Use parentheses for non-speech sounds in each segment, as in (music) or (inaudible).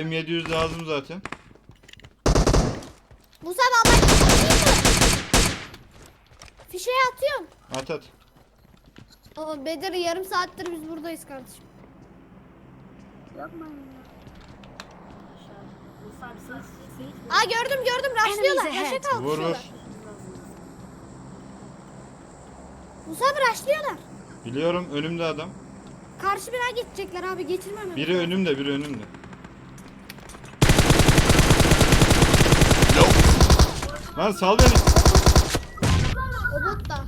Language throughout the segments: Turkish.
O M700 lazım zaten. Musa atayım mı? Fişeği atıyorum. At at. Aa, Bedir yarım saattir biz buradayız kardeşim. Yapmayın ya. Aa gördüm gördüm raşlıyorlar. Enemies Raşa. Vur vur. kalkışıyorlar. Musa abi raşlıyorlar. Biliyorum önümde adam. Karşı bina geçecekler abi geçirmem. Biri önümde biri önümde. Lan sal beni. O bot da.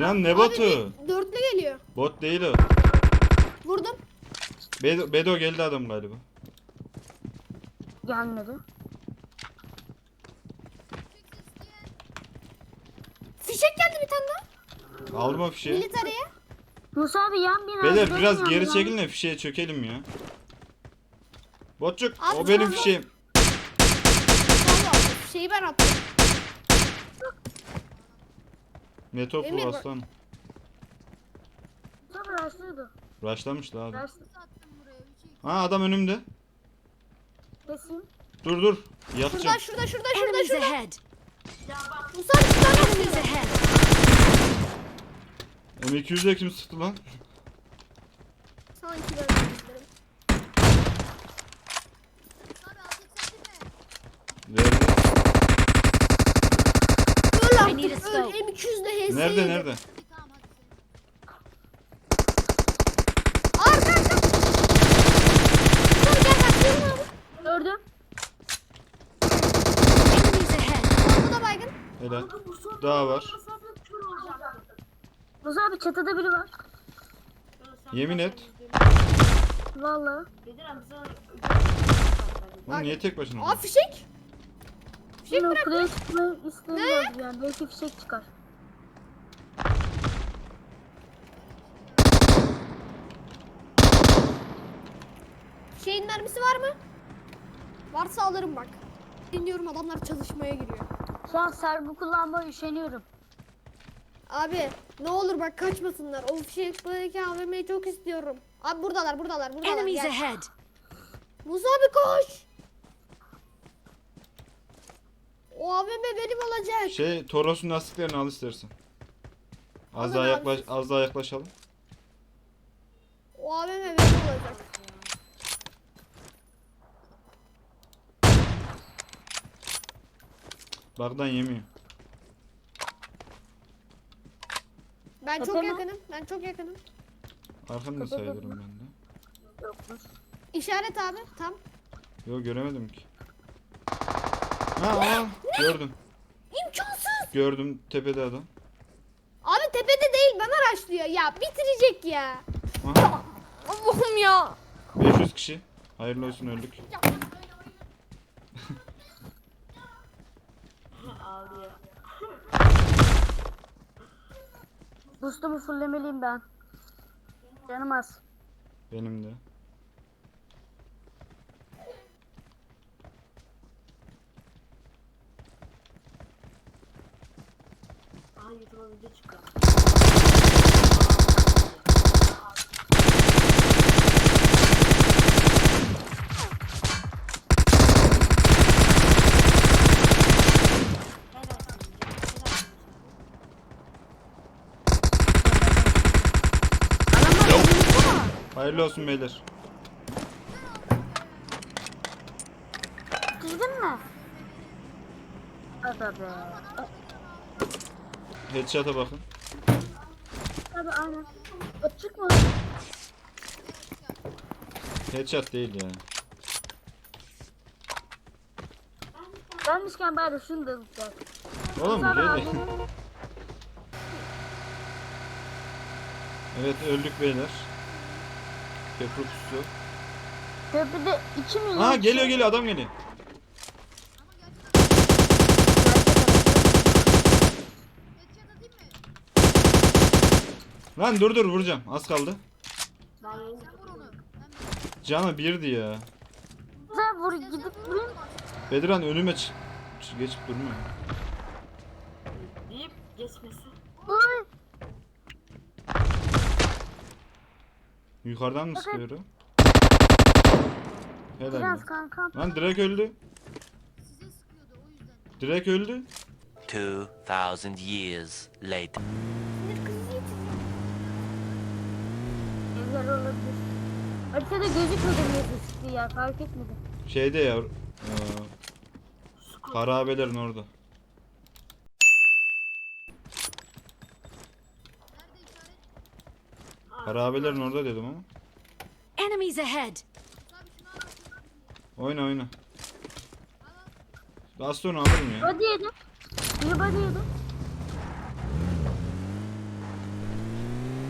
Lan ne botu? dörtlü geliyor. Bot değil o. Vurdum. Bedo, Bedo geldi adam galiba. Gelmedi. Fişek geldi bir tane daha. Aldım o fişeği. Militariye. Musa abi yan bina. Beyler biraz geri çekilin de fişeğe çökelim ya. Botçuk Abi o benim tamam. fişeğim. Şeyi ben attım. Ne topu Emir bak- aslan. Abi raşlıyordu. Rushlamıştı abi. Raş... Ha adam önümde. Kesin. Dur dur. Şurada Yakacağım. şurada şurada şurada Enemies şurada. ahead. Musa tane Enemies ahead. M200'de kim sıktı lan? Sanki ben de izlerim. Verdi. Öl artık öl. scope. M200'de HS. Nerede nerede? Arka arka. Musa gel abi. Gördüm. Enemies ahead. Bu da baygın. Helal. Daha var. Musa abi çatıda biri var. Yemin et. Vallahi. Bedir abi sana Lan niye tek başına? Aa fişek. Fişek o bırak. kuleye çıkmayı istemiyoruz yani. Belki fişek çıkar. Şeyin mermisi var mı? Varsa alırım bak. Dinliyorum adamlar çalışmaya giriyor. Şu an serbu kullanmaya üşeniyorum. Abi ne olur bak kaçmasınlar. O fişekteki AVM'yi çok istiyorum. Abi buradalar buradalar buradalar. Enemies Gel. ahead. Musa abi koş. O AVM benim olacak. Şey Toros'un lastiklerini al istersen. Az Alın daha abi yaklaş az daha yaklaşalım. O AVM benim olacak. Bagdan yemiyor. Ben çok mi? yakınım. Ben çok yakınım. Arkamda sayılırım ben de. İşaret abi tam. Yo göremedim ki. Ha aa, gördüm. İmkansız. Gördüm tepede adam. Abi tepede değil bana araçlıyor. Ya bitirecek ya. Aha Allah'ım ya. 500 kişi. Hayırlı olsun öldük. ağlıyor. Boost'umu fulllemeliyim ben. Canım az. Benim de. Aha YouTube'a video çıkıyor. Hayırlı olsun beyler. Girdin mi? Hadi be. Headshot'a bakın. Abi aynen. Açık mı? Headshot değil ya. Gelmişken bari şunu da alacağız. Oğlum Sana gel. abi. Evet öldük beyler. Köprü pusu. Köprüde 2 milyon. Ha geliyor geliyor adam geliyor. Lan dur dur vuracağım. Az kaldı. Ben Canı birdi ya. Sen vur gidip vurayım. Bediran önüme ç- ç- geçip durma. deyip geçmesi. Vur. Yukarıdan mı sıkıyor o? Helal. Biraz lan. kankam. Lan direkt öldü. Direkt öldü. 2,000 years later. Evler olabilir. Haritada gözükmedi mi sıktı ya fark etmedim. Şeyde ya. eee, harabelerin orada. Harabelerin orada dedim ama. Enemies ahead! Oyna oyna. Sonra alırım ya. Body yedim. Bir body yedim.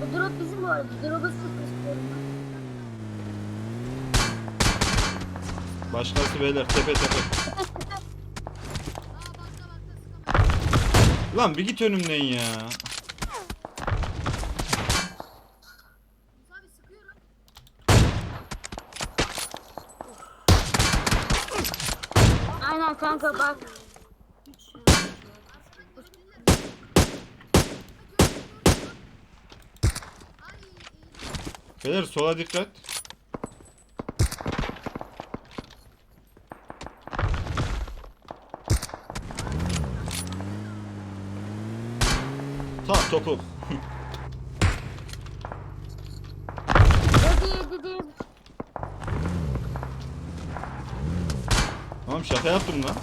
O drop bizim bu arada. Drop'a ben. Başkası beyler tepe tepe. Lan bir git önümden ya. Aynen kanka bak. Beyler sola dikkat. Ta topu. Tamam şaka yaptım lan.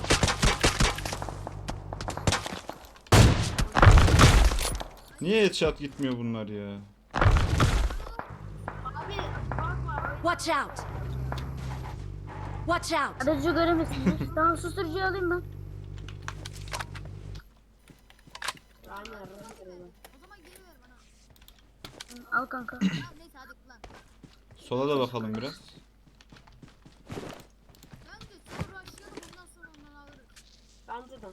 Niye headshot gitmiyor bunlar ya? Watch out! Watch out! Aracı göremezsiniz. tamam susturucuyu alayım ben. Al kanka. Sola da bakalım biraz. Bence de.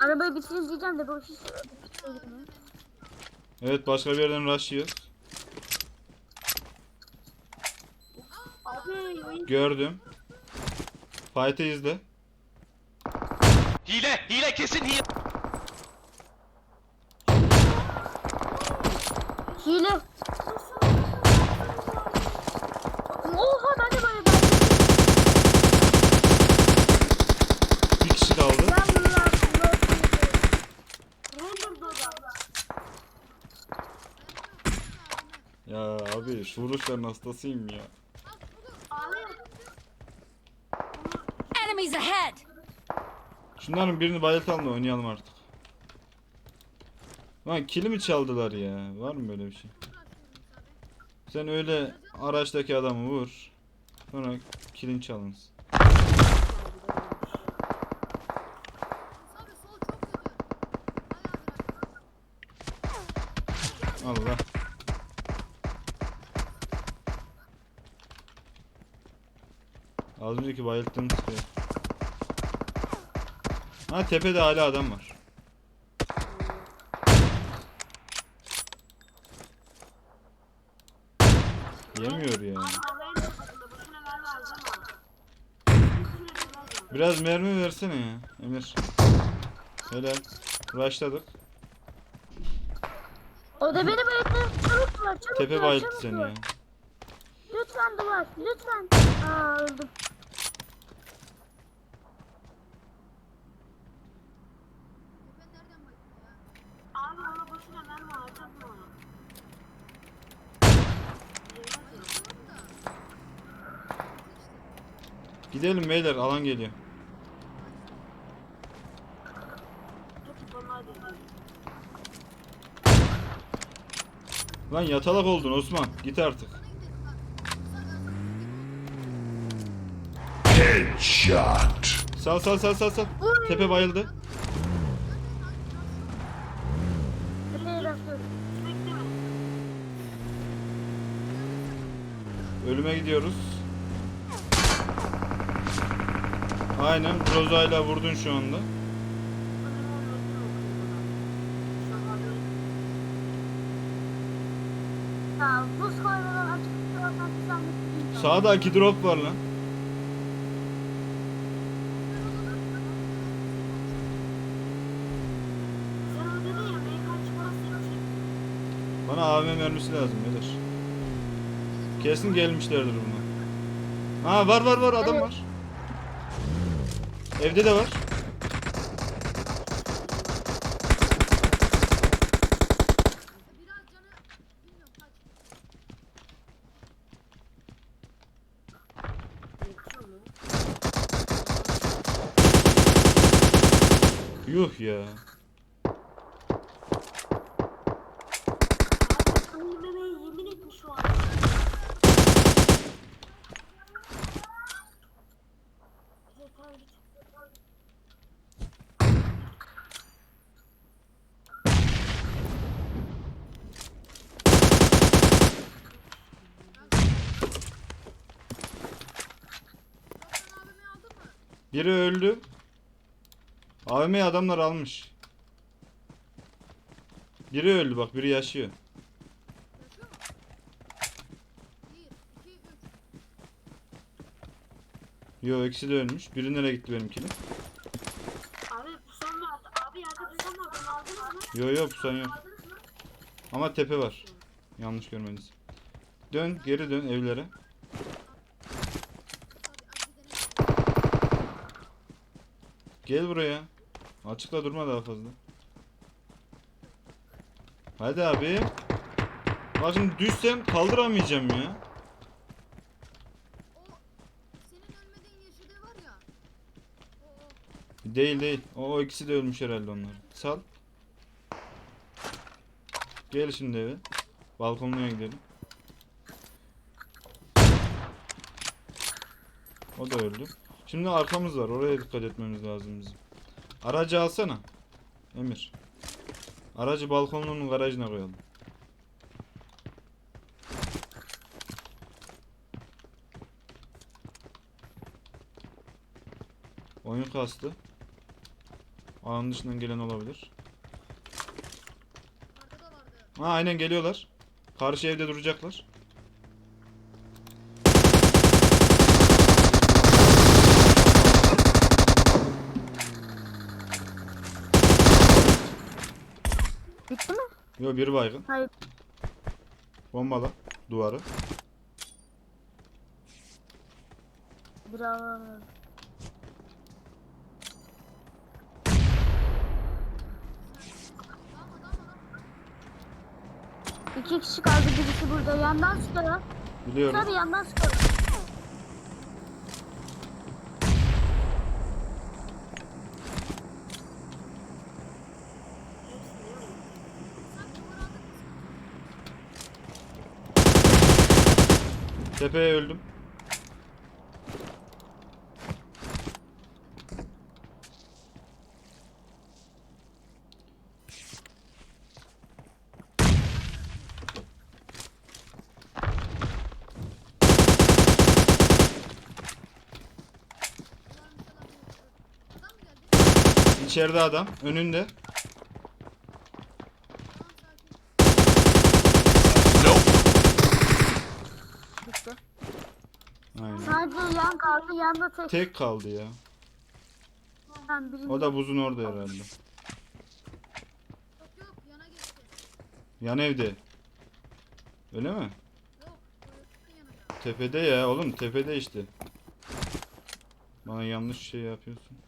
Arabayı bitireyim diyeceğim de bu hiç. Evet başka bir yerden rush yiyoruz. Abi oyun Gördüm. Fight'ı izle. Hile, hile kesin hile. Hile. Oha ben de böyle ben. Bir kişi kaldı. Ya abi şu vuruşların hastasıyım ya. Abi Enemies ahead! Şunların birini bayıltalım da oynayalım artık. Lan kilimi çaldılar ya. Var mı böyle bir şey? Sen öyle araçtaki adamı vur. Sonra kilin çalınsın. Allah. Az önceki bayılttığım sıkıyor. Ha tepede hala adam var. Yemiyor ya. havaya da bakın boşuna mermi harcama. Biraz mermi versene ya Emir. Helal. Rushladık. O da beni bayılttı. Çabuk duvar çabuk Tepe bayılttı seni ya. Lütfen duvar lütfen. Aa öldüm. Abi ona boşuna mermi harcama. Gidelim beyler alan geliyor. Lan yatalak oldun Osman. Git artık. Headshot. Sal sal sal sal sal. Tepe bayıldı. Ölüme gidiyoruz. Aynen Roza'yla vurdun şu anda. Sağda iki drop var lan. Bana AVM mermisi lazım beyler. Kesin gelmişlerdir bunlar. Ha var var var adam var. Evde de var. Yuh ya. Abi ölmemeye yemin etmiş şu an. Yeter git. Biri öldü. AVM'yi adamlar almış. Biri öldü bak biri yaşıyor. Yo ikisi de ölmüş. Biri nereye gitti benimkini? Abi bu son vardı. Abi yerde bir son var. Onu aldınız mı? Yo yo pusan yok. Ama tepe var. Yanlış görmeniz. Dön geri dön evlere. Gel buraya. Açıkta durma daha fazla. Hadi abi. Bak şimdi düşsem kaldıramayacağım ya. Değil değil. O, o ikisi de ölmüş herhalde onlar. Sal. Gel şimdi eve. Balkonluya gidelim. O da öldü. Şimdi arkamız var. Oraya dikkat etmemiz lazım bizim. Aracı alsana. Emir. Aracı balkonunun garajına koyalım. Oyun kastı. Ağın dışından gelen olabilir. Ha aynen geliyorlar. Karşı evde duracaklar. Bitti mi? Yo biri baygın. Hayır. Bombala duvarı. Bravo. İki kişi kaldı birisi burada. Yandan sıkıyor. Biliyorum. Tabii yandan sıkıyor. Tepeye öldüm. İçeride adam. Önünde. Bitti. Aynen. Sadece yan kaldı. Yanda tek. Tek kaldı ya. Ben birini... O da buzun orada herhalde. Yan evde. Öyle mi? Tepede ya oğlum tepede işte. Bana yanlış şey yapıyorsun.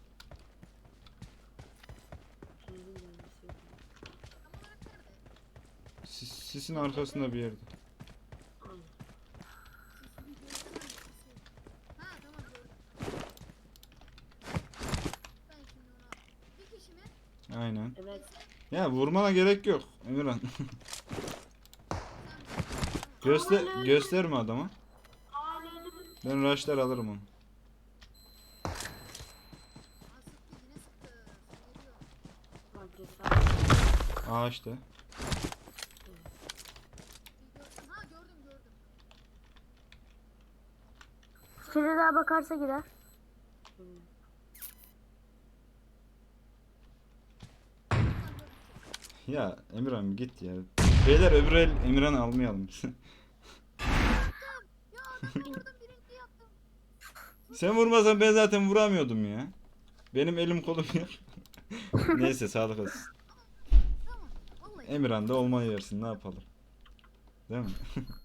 Sis, sisin arkasında bir yerde. Aynen. Evet. Ya vurmana gerek yok Emirhan. (laughs) Göster gösterme adama. Ben rush'lar alırım onu. Aa işte. Şöyle daha bakarsa gider. Ya Emirhan git ya. Beyler öbür el Emirhan almayalım. (laughs) Sen vurmasan ben zaten vuramıyordum ya. Benim elim kolum yok. Neyse sağlık olsun. Emirhan da olmayı yersin ne yapalım. Değil mi? (laughs)